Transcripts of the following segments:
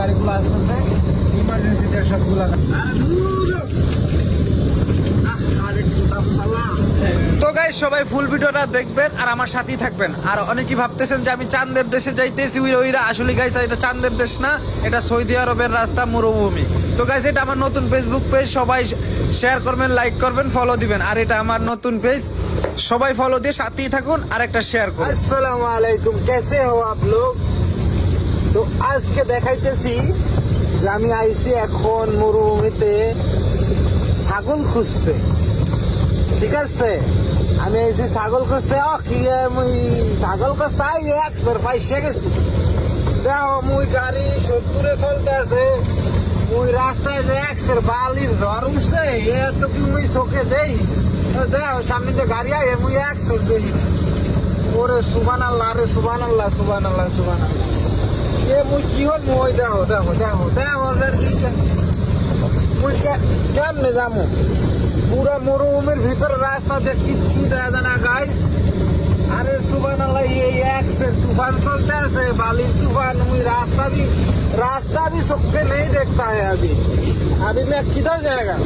গাড়িগুলো আসতেছে। ইমার্জেন্সিতে সবগুলো তো গাই সবাই ফুল ভিডিওটা দেখবেন আর আমার সাথেই থাকবেন। আর অনেকেই ভাবতেছেন যে আমি চাঁদের দেশে যাইতেছি, উইরা উইরা। আসলে গাইস এটা চাঁদের দেশ না, এটা সৌদি আরবের রাস্তা, মরুভূমি। তো গাইস এটা আমার নতুন ফেসবুক পেজ সবাই শেয়ার করবেন লাইক করবেন ফলো দিবেন। আর এটা আমার নতুন পেজ সবাই ফলো দিয়ে সাথেই থাকুন আর একটা শেয়ার করুন। আসসালামু আলাইকুম, কেসে হো আপ লোগ তো আজকে দেখাইতেছি যে আমি আইছি এখন মরুভূমিতে ছাগল খুঁজতে। ঠিক আছে? আমি আইছি ছাগল খুঁজতে, ও কি মুই ছাগল খুঁজতে আই একশোর পাইসে গেছি। দেখো, মুই গাড়ি সত্তরে চলতে আছে। মই রাস্তায় যে বালির ঝড় উঠছে, এ তো কি মুই চোখে দেই? দেখ, সামনে যে গাড়ি আয় মুই একশের দেই। ওরে সুবান আল্লাহ রে সুবান আল্লাহ সুবান আল্লাহ সুবান এ মুই কি হল? দেখ দেখো দেখো দেখো দেখো মুই কেমনে যাব পুরা মরুভূমির ভিতরে রাস্তাতে কিচ্ছু দেয় না গাইস আরে সুবান আল্লাহ এই একশের তুফান চলতে আছে বালির তুফান, মুই রাস্তা দিয়ে रास्ता भी सबके नहीं देखता है अभी अभी मैं किधर जाएगा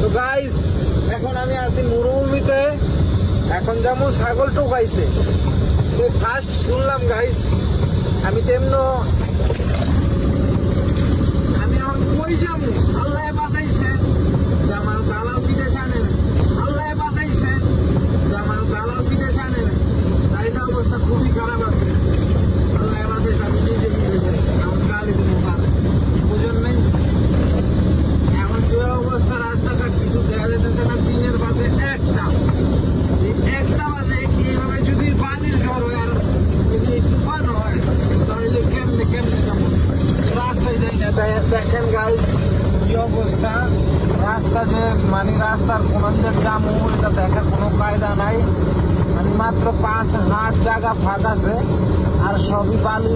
তো গাইস এখন আমি আছি মরুভূমিতে এখন যেমন ছাগল টোকাইতে তো ফার্স্ট শুনলাম গাইস আমি তেমন আমি এখন কই যাবো দেখেন গাই কি অবস্থা? রাস্তা যে মানে রাস্তার কোন দিক যাব এটা দেখার কোনো কায়দা নাই। মানে মাত্র পাঁচ হাত জায়গা ফাঁক আছে, আর সবই বালি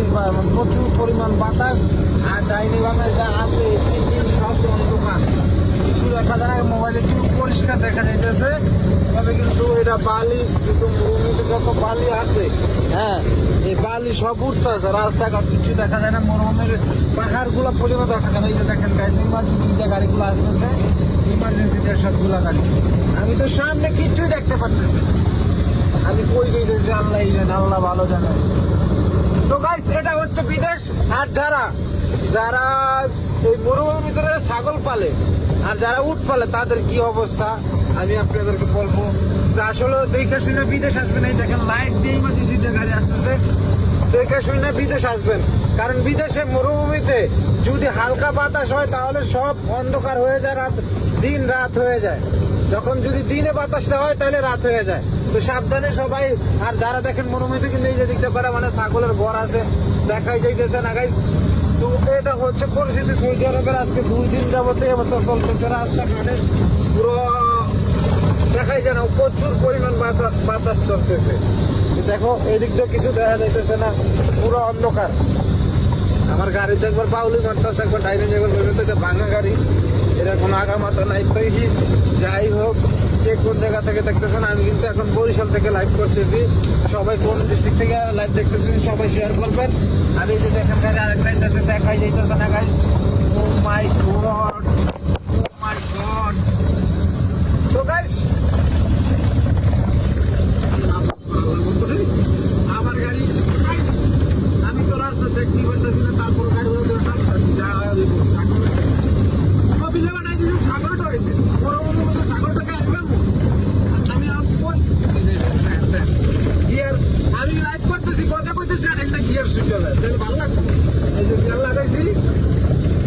প্রচুর পরিমাণ বাতাস। আর ডাইনি বামে যা আছে সব অন্ধকার কিছু দেখা যায় না মোবাইলে একটু পরিষ্কার দেখা যাইতেছে। তবে কিন্তু এটা বালি, কিন্তু মরুভূমিতে যত বালি আছে হ্যাঁ এই বালি সব উঠতে আছে রাস্তাঘাট কিছু দেখা যায় না মরুভূমির পাহাড়গুলো পর্যন্ত দেখা যায় এই যে দেখেন গাইস ইমার্জেন্সি যে গাড়িগুলো আসতেছে। ইমার্জেন্সিতে সবগুলা গাড়ি। আমি তো সামনে কিছুই দেখতে পারতেছি আমি কই যাইতেছি আল্লাহ জানে আল্লাহ ভালো জানে। তো গাইস এটা হচ্ছে বিদেশ। আর যারা যারা এই মরুভূমির ভিতরে ছাগল পালে আর যারা উট পালে, তাদের কি অবস্থা? আমি আপনাদেরকে বলব আসলে দেখে শুনে বিদেশ আসবেন এই দেখেন লাইট দিয়ে ইমার্জেন্সি দিয়ে গাড়ি আসতেছে। দেখে শুনে বিদেশ আসবেন। কারণ বিদেশে মরুভূমিতে যদি হালকা বাতাস হয়, তাহলে সব অন্ধকার হয়ে যায়, রাত, দিন রাত হয়ে যায়। যখন যদি দিনে বাতাসটা হয়, তাহলে রাত হয়ে যায়। তো সাবধানে সবাই, আর যারা দেখেন মরুভূমিতে কিন্তু এই যে দিকতে পারে মানে ছাগলের ঘর আছে, দেখাই যাইতেছে না গাইস তো এটা হচ্ছে পরিস্থিতি সৌদি আরবের আজকে দুই দিন যাবত অবস্থা চলতেছে। রাস্তাঘাটে পুরো দেখাই যায় না, প্রচুর পরিমাণ বাতা- বাতাস চলতেছে। দেখো, এদিক দিয়ে কিছু দেখা যাইতেছে না, পুরো অন্ধকার। আমার গাড়িতে একবার বাউলি মারতেছে, একবার ডাইনে একবার ভেবে তো এটা ভাঙা গাড়ি। এটা কোনো আগা মাথা নাই, তো যাই হোক, কে কোন জায়গা থেকে দেখতেছেন আমি কিন্তু এখন বরিশাল থেকে লাইভ করতেছি। সবাই কোন ডিস্ট্রিক্ট থেকে লাইভ দেখতেছেন, সবাই শেয়ার করবেন। আমি এই যে দেখেন, গাড়ি আরেকটা দেখাই যাইতেছে না guys oh my god oh my god তো গাইস আমার গাড়ি guys, আমি তো রাস্তা দেখতে পারতেছি না তারপর গাড়িগুলো ধরে টানতেছি যা দিব ছাগল কবি লেবা নাই দিছে ছাগলটা হইতে বড় বড় মধ্যে ছাগলটাকে আনবে আমি আর কই গিয়ার আমি লাইভ করতেছি কথা কইতেছি আর একটা গিয়ার সুইচ হবে তাহলে ভালো লাগবে এই যে গিয়ার লাগাইছি ওই যে গিয়ার সুইচ হবে এই গাড়ি গো এটা নিয়ে বলে ছাগলটা ছাগল লাগে গেছি না আরে দূর আরে কুতাম আল্লাহ একটা সালা করে রেকর্ড কেমনে সালা এটা আল্লাহ আল্লাহ আল্লাহ আল্লাহ ভাই জানি না শুনে একটু ট্রাম ট্রাকে কথা হইছে নাইচ্ছে নিচ্ছে বিদেশে না আমার মতো কপালে দুর্ভিক্ষে নাইচ্ছে নিচ্ছে বিদেশে বের লাগতো অন্তত ট্রাম ট্রাকাইবেন না যদি ট্রেনের মিলে যায় তাই বিদেশে